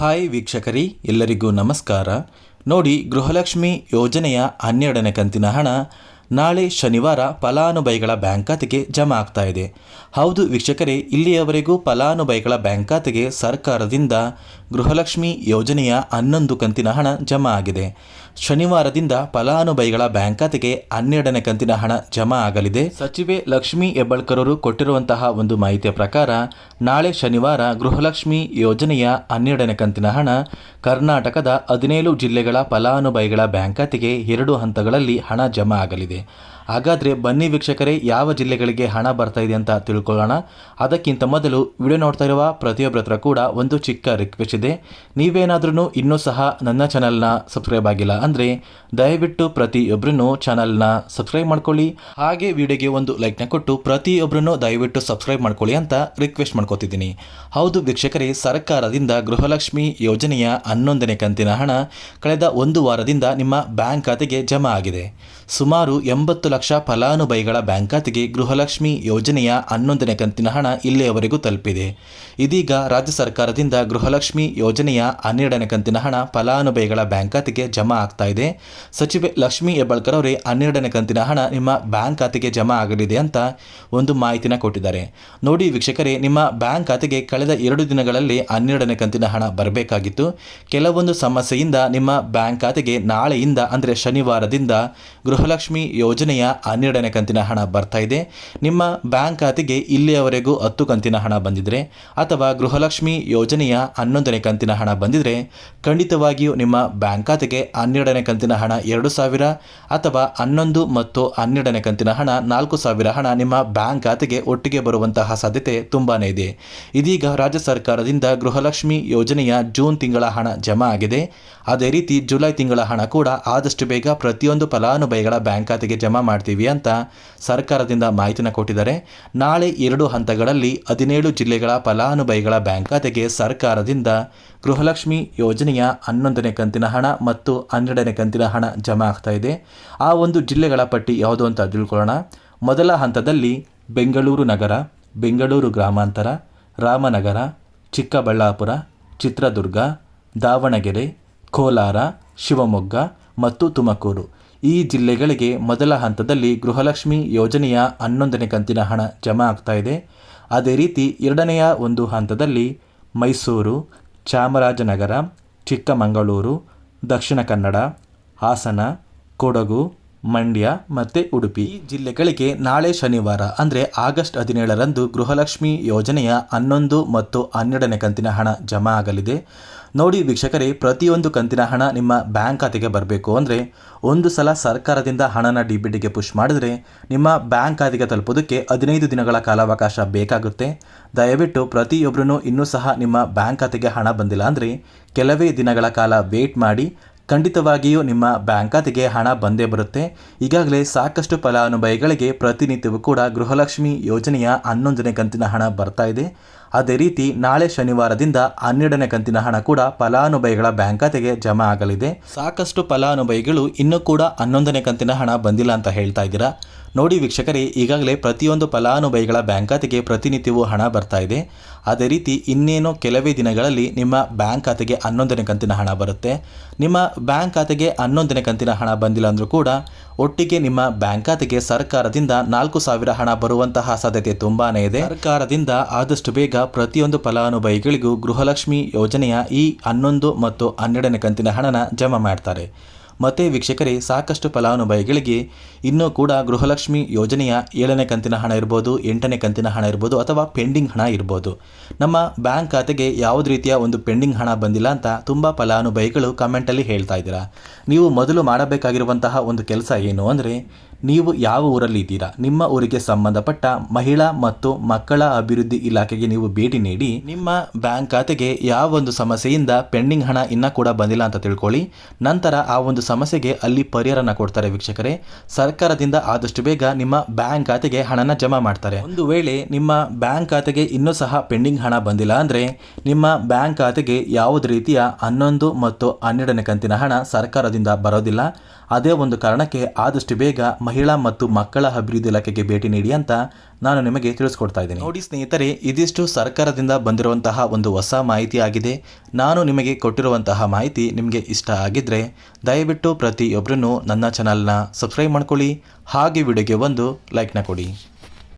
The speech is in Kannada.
ಹಾಯ್ ವೀಕ್ಷಕರಿ, ಎಲ್ಲರಿಗೂ ನಮಸ್ಕಾರ. ನೋಡಿ, ಗೃಹಲಕ್ಷ್ಮಿ ಯೋಜನೆಯ ಹನ್ನೆರಡನೇ ಕಂತಿನ ಹಣ ನಾಳೆ ಶನಿವಾರ ಫಲಾನುಭವಿಗಳ ಬ್ಯಾಂಕ್ ಖಾತೆಗೆ ಜಮಾ ಆಗ್ತಾ ಇದೆ. ಹೌದು ವೀಕ್ಷಕರೇ, ಇಲ್ಲಿಯವರೆಗೂ ಫಲಾನುಭವಿಗಳ ಬ್ಯಾಂಕ್ ಖಾತೆಗೆ ಸರ್ಕಾರದಿಂದ ಗೃಹಲಕ್ಷ್ಮಿ ಯೋಜನೆಯ ಹನ್ನೊಂದು ಕಂತಿನ ಹಣ ಜಮಾ ಆಗಿದೆ. ಶನಿವಾರದಿಂದ ಫಲಾನುಭವಿಗಳ ಬ್ಯಾಂಕ್ ಖಾತೆಗೆ ಹನ್ನೆರಡನೇ ಕಂತಿನ ಹಣ ಜಮಾ ಆಗಲಿದೆ. ಸಚಿವೆ ಲಕ್ಷ್ಮಿ ಹೆಬ್ಬಳ್ಕರ್ ಕೊಟ್ಟಿರುವಂತಹ ಒಂದು ಮಾಹಿತಿಯ ಪ್ರಕಾರ, ನಾಳೆ ಶನಿವಾರ ಗೃಹಲಕ್ಷ್ಮಿ ಯೋಜನೆಯ ಹನ್ನೆರಡನೇ ಕಂತಿನ ಹಣ ಕರ್ನಾಟಕದ ಹದಿನೇಳು ಜಿಲ್ಲೆಗಳ ಫಲಾನುಭವಿಗಳ ಬ್ಯಾಂಕ್ ಖಾತೆಗೆ ಎರಡು ಹಂತಗಳಲ್ಲಿ ಹಣ ಜಮಾ ಆಗಲಿದೆ. ಹಾಗಾದರೆ ಬನ್ನಿ ವೀಕ್ಷಕರೇ, ಯಾವ ಜಿಲ್ಲೆಗಳಿಗೆ ಹಣ ಬರ್ತಾ ಇದೆ ಅಂತ ತಿಳ್ಕೊಳ್ಳೋಣ. ಅದಕ್ಕಿಂತ ಮೊದಲು ವಿಡಿಯೋ ನೋಡ್ತಾ ಇರುವ ಪ್ರತಿಯೊಬ್ಬರ ಹತ್ರ ಕೂಡ ಒಂದು ಚಿಕ್ಕ ರಿಕ್ವೆಸ್ಟ್ ಇದೆ. ನೀವೇನಾದ್ರೂ ಇನ್ನೂ ಸಹ ನನ್ನ ಚಾನಲ್ನ ಸಬ್ಸ್ಕ್ರೈಬ್ ಆಗಿಲ್ಲ ಅಂದರೆ ದಯವಿಟ್ಟು ಪ್ರತಿಯೊಬ್ಬರೂ ಚಾನಲ್ನ ಸಬ್ಸ್ಕ್ರೈಬ್ ಮಾಡ್ಕೊಳ್ಳಿ. ಹಾಗೆ ವಿಡಿಯೋಗೆ ಒಂದು ಲೈಕ್ನ ಕೊಟ್ಟು ಪ್ರತಿಯೊಬ್ಬರೂ ದಯವಿಟ್ಟು ಸಬ್ಸ್ಕ್ರೈಬ್ ಮಾಡ್ಕೊಳ್ಳಿ ಅಂತ ರಿಕ್ವೆಸ್ಟ್ ಮಾಡ್ಕೋತಿದ್ದೀನಿ. ಹೌದು ವೀಕ್ಷಕರೇ, ಸರ್ಕಾರದಿಂದ ಗೃಹಲಕ್ಷ್ಮಿ ಯೋಜನೆಯ ಹನ್ನೊಂದನೇ ಕಂತಿನ ಹಣ ಕಳೆದ ಒಂದು ವಾರದಿಂದ ನಿಮ್ಮ ಬ್ಯಾಂಕ್ ಖಾತೆಗೆ ಜಮಾ ಆಗಿದೆ. ಸುಮಾರು ಎಂಬತ್ತು ಲಕ್ಷ ಫಲಾನುಭವಿಗಳ ಬ್ಯಾಂಕ್ ಖಾತೆಗೆ ಗೃಹಲಕ್ಷ್ಮಿ ಯೋಜನೆಯ ಹನ್ನೊಂದನೇ ಕಂತಿನ ಹಣ ಇಲ್ಲಿಯವರೆಗೂ ತಲುಪಿದೆ. ಇದೀಗ ರಾಜ್ಯ ಸರ್ಕಾರದಿಂದ ಗೃಹಲಕ್ಷ್ಮಿ ಯೋಜನೆಯ ಹನ್ನೆರಡನೇ ಕಂತಿನ ಹಣ ಫಲಾನುಭವಿಗಳ ಬ್ಯಾಂಕ್ ಖಾತೆಗೆ ಜಮಾ ಆಗ್ತಾ ಇದೆ. ಸಚಿವೆ ಲಕ್ಷ್ಮಿ ಹೆಬ್ಬಾಳ್ಕರ್ ಅವರೇ ಹನ್ನೆರಡನೇ ಕಂತಿನ ಹಣ ನಿಮ್ಮ ಬ್ಯಾಂಕ್ ಖಾತೆಗೆ ಜಮಾ ಆಗಲಿದೆ ಅಂತ ಒಂದು ಮಾಹಿತಿನ ಕೊಟ್ಟಿದ್ದಾರೆ. ನೋಡಿ ವೀಕ್ಷಕರೇ, ನಿಮ್ಮ ಬ್ಯಾಂಕ್ ಖಾತೆಗೆ ಕಳೆದ ಎರಡು ದಿನಗಳಲ್ಲಿ ಹನ್ನೆರಡನೇ ಕಂತಿನ ಹಣ ಬರಬೇಕಾಗಿತ್ತು. ಕೆಲವೊಂದು ಸಮಸ್ಯೆಯಿಂದ ನಿಮ್ಮ ಬ್ಯಾಂಕ್ ಖಾತೆಗೆ ನಾಳೆಯಿಂದ ಅಂದರೆ ಶನಿವಾರದಿಂದ ಗೃಹಲಕ್ಷ್ಮಿ ಯೋಜನೆಯ ಹನ್ನೆರಡನೇ ಕಂತಿನ ಹಣ ಬರ್ತಾ ಇದೆ. ನಿಮ್ಮ ಬ್ಯಾಂಕ್ ಖಾತೆಗೆ ಇಲ್ಲಿಯವರೆಗೂ ಹತ್ತು ಕಂತಿನ ಹಣ ಬಂದಿದ್ರೆ ಅಥವಾ ಗೃಹಲಕ್ಷ್ಮಿ ಯೋಜನೆಯ ಹನ್ನೊಂದನೇ ಕಂತಿನ ಹಣ ಬಂದಿದ್ರೆ ಖಂಡಿತವಾಗಿಯೂ ನಿಮ್ಮ ಬ್ಯಾಂಕ್ ಖಾತೆಗೆ ಹನ್ನೆರಡನೇ ಕಂತಿನ ಹಣ ಎರಡು ಸಾವಿರ ಅಥವಾ ಹನ್ನೊಂದು ಮತ್ತು ಹನ್ನೆರಡನೇ ಕಂತಿನ ಹಣ ನಾಲ್ಕು ಸಾವಿರ ಹಣ ನಿಮ್ಮ ಬ್ಯಾಂಕ್ ಖಾತೆಗೆ ಒಟ್ಟಿಗೆ ಬರುವಂತಹ ಸಾಧ್ಯತೆ ತುಂಬಾ ಇದೆ. ಇದೀಗ ರಾಜ್ಯ ಸರ್ಕಾರದಿಂದ ಗೃಹಲಕ್ಷ್ಮಿ ಯೋಜನೆಯ ಜೂನ್ ತಿಂಗಳ ಹಣ ಜಮಾ ಆಗಿದೆ. ಅದೇ ರೀತಿ ಜುಲೈ ತಿಂಗಳ ಹಣ ಕೂಡ ಆದಷ್ಟು ಬೇಗ ಪ್ರತಿಯೊಂದು ಫಲಾನುಭವಿಗಳ ಬ್ಯಾಂಕ್ ಖಾತೆಗೆ ಜಮಾ ಮಾಡ್ತೀವಿ ಅಂತ ಸರ್ಕಾರದಿಂದ ಮಾಹಿತಿನ ಕೊಟ್ಟಿದ್ದಾರೆ. ನಾಳೆ ಎರಡು ಹಂತಗಳಲ್ಲಿ ಹದಿನೇಳು ಜಿಲ್ಲೆಗಳ ಫಲಾನುಭವಿಗಳ ಬ್ಯಾಂಕ್ ಖಾತೆಗೆ ಸರ್ಕಾರದಿಂದ ಗೃಹಲಕ್ಷ್ಮಿ ಯೋಜನೆಯ ಹನ್ನೊಂದನೇ ಕಂತಿನ ಹಣ ಮತ್ತು ಹನ್ನೆರಡನೇ ಕಂತಿನ ಹಣ ಜಮಾ ಆಗ್ತಾ ಇದೆ. ಆ ಒಂದು ಜಿಲ್ಲೆಗಳ ಪಟ್ಟಿ ಯಾವುದು ಅಂತ ತಿಳ್ಕೊಳ್ಳೋಣ. ಮೊದಲ ಹಂತದಲ್ಲಿ ಬೆಂಗಳೂರು ನಗರ, ಬೆಂಗಳೂರು ಗ್ರಾಮಾಂತರ, ರಾಮನಗರ, ಚಿಕ್ಕಬಳ್ಳಾಪುರ, ಚಿತ್ರದುರ್ಗ, ದಾವಣಗೆರೆ, ಕೋಲಾರ, ಶಿವಮೊಗ್ಗ ಮತ್ತು ತುಮಕೂರು. ಈ ಜಿಲ್ಲೆಗಳಿಗೆ ಮೊದಲ ಹಂತದಲ್ಲಿ ಗೃಹಲಕ್ಷ್ಮಿ ಯೋಜನೆಯ ಹನ್ನೊಂದನೇ ಕಂತಿನ ಹಣ ಜಮಾ ಆಗ್ತಾ ಇದೆ. ಅದೇ ರೀತಿ ಎರಡನೆಯ ಒಂದು ಹಂತದಲ್ಲಿ ಮೈಸೂರು, ಚಾಮರಾಜನಗರ, ಚಿಕ್ಕಮಗಳೂರು, ದಕ್ಷಿಣ ಕನ್ನಡ, ಹಾಸನ, ಕೊಡಗು, ಮಂಡ್ಯ ಮತ್ತು ಉಡುಪಿ. ಜಿಲ್ಲೆಗಳಿಗೆ ನಾಳೆ ಶನಿವಾರ, ಅಂದರೆ ಆಗಸ್ಟ್ ಹದಿನೇಳರಂದು ಗೃಹಲಕ್ಷ್ಮಿ ಯೋಜನೆಯ ಹನ್ನೊಂದು ಮತ್ತು ಹನ್ನೆರಡನೇ ಕಂತಿನ ಹಣ ಜಮಾ ಆಗಲಿದೆ. ನೋಡಿ ವೀಕ್ಷಕರೇ, ಪ್ರತಿಯೊಂದು ಕಂತಿನ ಹಣ ನಿಮ್ಮ ಬ್ಯಾಂಕ್ ಖಾತೆಗೆ ಬರಬೇಕು ಅಂದರೆ ಒಂದು ಸಲ ಸರ್ಕಾರದಿಂದ ಹಣನ ಡಿ ಬಿ ಟಿಗೆ ಪುಷ್ ಮಾಡಿದ್ರೆ ನಿಮ್ಮ ಬ್ಯಾಂಕ್ ಖಾತೆಗೆ ತಲುಪೋದಕ್ಕೆ ಹದಿನೈದು ದಿನಗಳ ಕಾಲಾವಕಾಶ ಬೇಕಾಗುತ್ತೆ. ದಯವಿಟ್ಟು ಪ್ರತಿಯೊಬ್ಬರೂ ಇನ್ನೂ ಸಹ ನಿಮ್ಮ ಬ್ಯಾಂಕ್ ಖಾತೆಗೆ ಹಣ ಬಂದಿಲ್ಲ ಅಂದರೆ ಕೆಲವೇ ದಿನಗಳ ಕಾಲ ವೇಟ್ ಮಾಡಿ ಖಂಡಿತವಾಗಿಯೂ ನಿಮ್ಮ ಬ್ಯಾಂಕ್ ಖಾತೆಗೆ ಹಣ ಬಂದೇ ಬರುತ್ತೆ. ಈಗಾಗಲೇ ಸಾಕಷ್ಟು ಫಲಾನುಭವಿಗಳಿಗೆ ಪ್ರತಿನಿತ್ಯವೂ ಕೂಡ ಗೃಹಲಕ್ಷ್ಮಿ ಯೋಜನೆಯ ಹನ್ನೊಂದನೇ ಕಂತಿನ ಹಣ ಬರ್ತಾ ಇದೆ. ಅದೇ ರೀತಿ ನಾಳೆ ಶನಿವಾರದಿಂದ ಹನ್ನೆರಡನೇ ಕಂತಿನ ಹಣ ಕೂಡ ಫಲಾನುಭವಿಗಳ ಬ್ಯಾಂಕ್ ಖಾತೆಗೆ ಜಮಾ ಆಗಲಿದೆ. ಸಾಕಷ್ಟು ಫಲಾನುಭವಿಗಳು ಇನ್ನೂ ಕೂಡ ಹನ್ನೊಂದನೇ ಕಂತಿನ ಹಣ ಬಂದಿಲ್ಲ ಅಂತ ಹೇಳ್ತಾ ಇದ್ದೀರಾ? ನೋಡಿ ವೀಕ್ಷಕರೇ, ಈಗಾಗಲೇ ಪ್ರತಿಯೊಂದು ಫಲಾನುಭವಿಗಳ ಬ್ಯಾಂಕ್ ಖಾತೆಗೆ ಪ್ರತಿನಿತ್ಯವೂ ಹಣ ಬರ್ತಾ ಇದೆ. ಅದೇ ರೀತಿ ಇನ್ನೇನು ಕೆಲವೇ ದಿನಗಳಲ್ಲಿ ನಿಮ್ಮ ಬ್ಯಾಂಕ್ ಖಾತೆಗೆ ಹನ್ನೊಂದನೇ ಕಂತಿನ ಹಣ ಬರುತ್ತೆ. ನಿಮ್ಮ ಬ್ಯಾಂಕ್ ಖಾತೆಗೆ ಹನ್ನೊಂದನೇ ಕಂತಿನ ಹಣ ಬಂದಿಲ್ಲ ಅಂದರೂ ಕೂಡ ಒಟ್ಟಿಗೆ ನಿಮ್ಮ ಬ್ಯಾಂಕ್ ಖಾತೆಗೆ ಸರ್ಕಾರದಿಂದ ನಾಲ್ಕು ಸಾವಿರ ಹಣ ಬರುವಂತಹ ಸಾಧ್ಯತೆ ತುಂಬಾನೇ ಇದೆ. ಸರ್ಕಾರದಿಂದ ಆದಷ್ಟು ಬೇಗ ಪ್ರತಿಯೊಂದು ಫಲಾನುಭವಿಗಳಿಗೂ ಗೃಹಲಕ್ಷ್ಮಿ ಯೋಜನೆಯ ಈ ಹನ್ನೊಂದು ಮತ್ತು ಹನ್ನೆರಡನೇ ಕಂತಿನ ಹಣನ ಜಮಾ ಮಾಡ್ತಾರೆ. ಮತ್ತೆ ವೀಕ್ಷಕರೇ, ಸಾಕಷ್ಟು ಫಲಾನುಭವಿಗಳಿಗೆ ಇನ್ನೂ ಕೂಡ ಗೃಹಲಕ್ಷ್ಮಿ ಯೋಜನೆಯ ಏಳನೇ ಕಂತಿನ ಹಣ ಇರ್ಬೋದು, ಎಂಟನೇ ಕಂತಿನ ಹಣ ಇರ್ಬೋದು ಅಥವಾ ಪೆಂಡಿಂಗ್ ಹಣ ಇರ್ಬೋದು. ನಮ್ಮ ಬ್ಯಾಂಕ್ ಖಾತೆಗೆ ಯಾವುದೇ ರೀತಿಯ ಒಂದು ಪೆಂಡಿಂಗ್ ಹಣ ಬಂದಿಲ್ಲ ಅಂತ ತುಂಬ ಫಲಾನುಭವಿಗಳು ಕಮೆಂಟಲ್ಲಿ ಹೇಳ್ತಾ ಇದ್ದೀರಾ. ನೀವು ಮೊದಲು ಮಾಡಬೇಕಾಗಿರುವಂತಹ ಒಂದು ಕೆಲಸ ಏನು ಅಂದರೆ ನೀವು ಯಾವ ಊರಲ್ಲಿ ಇದ್ದೀರಾ? ನಿಮ್ಮ ಊರಿಗೆ ಸಂಬಂಧಪಟ್ಟ ಮಹಿಳಾ ಮತ್ತು ಮಕ್ಕಳ ಅಭಿವೃದ್ಧಿ ಇಲಾಖೆಗೆ ನೀವು ಭೇಟಿ ನೀಡಿ, ನಿಮ್ಮ ಬ್ಯಾಂಕ್ ಖಾತೆಗೆ ಯಾವ ಒಂದು ಸಮಸ್ಯೆಯಿಂದ ಪೆಂಡಿಂಗ್ ಹಣ ಇನ್ನೂ ಕೂಡ ಬಂದಿಲ್ಲ ಅಂತ ತಿಳ್ಕೊಳ್ಳಿ. ನಂತರ ಆ ಒಂದು ಸಮಸ್ಯೆಗೆ ಅಲ್ಲಿ ಪರಿಹಾರನ ಕೊಡ್ತಾರೆ ವೀಕ್ಷಕರೇ. ಸರ್ಕಾರದಿಂದ ಆದಷ್ಟು ಬೇಗ ನಿಮ್ಮ ಬ್ಯಾಂಕ್ ಖಾತೆಗೆ ಹಣನ ಜಮಾ ಮಾಡ್ತಾರೆ. ಒಂದು ವೇಳೆ ನಿಮ್ಮ ಬ್ಯಾಂಕ್ ಖಾತೆಗೆ ಇನ್ನೂ ಸಹ ಪೆಂಡಿಂಗ್ ಹಣ ಬಂದಿಲ್ಲ ಅಂದರೆ, ನಿಮ್ಮ ಬ್ಯಾಂಕ್ ಖಾತೆಗೆ ಯಾವುದೇ ರೀತಿಯ ಹನ್ನೊಂದು ಮತ್ತು ಹನ್ನೆರಡನೇ ಕಂತಿನ ಹಣ ಸರ್ಕಾರದಿಂದ ಬರೋದಿಲ್ಲ. ಅದೇ ಒಂದು ಕಾರಣಕ್ಕೆ ಆದಷ್ಟು ಬೇಗ ಮಹಿಳಾ ಮತ್ತು ಮಕ್ಕಳ ಅಭಿವೃದ್ಧಿ ಇಲಾಖೆಗೆ ಭೇಟಿ ನೀಡಿ ಅಂತ ನಾನು ನಿಮಗೆ ತಿಳಿಸ್ಕೊಡ್ತಾ ಇದ್ದೀನಿ. ನೋಡಿ ಸ್ನೇಹಿತರೆ, ಇದಿಷ್ಟು ಸರ್ಕಾರದಿಂದ ಬಂದಿರುವಂತಹ ಒಂದು ಹೊಸ ಮಾಹಿತಿ ಆಗಿದೆ ನಾನು ನಿಮಗೆ ಕೊಟ್ಟಿರುವಂತಹ ಮಾಹಿತಿ ನಿಮಗೆ ಇಷ್ಟ ಆಗಿದ್ದರೆ ದಯವಿಟ್ಟು ಪ್ರತಿಯೊಬ್ಬರನ್ನು ನನ್ನ ಚಾನಲ್ನ ಸಬ್ಸ್ಕ್ರೈಬ್ ಮಾಡ್ಕೊಳ್ಳಿ. ಹಾಗೆ ವಿಡಿಯೋಗೆ ಒಂದು ಲೈಕ್ನ ಕೊಡಿ.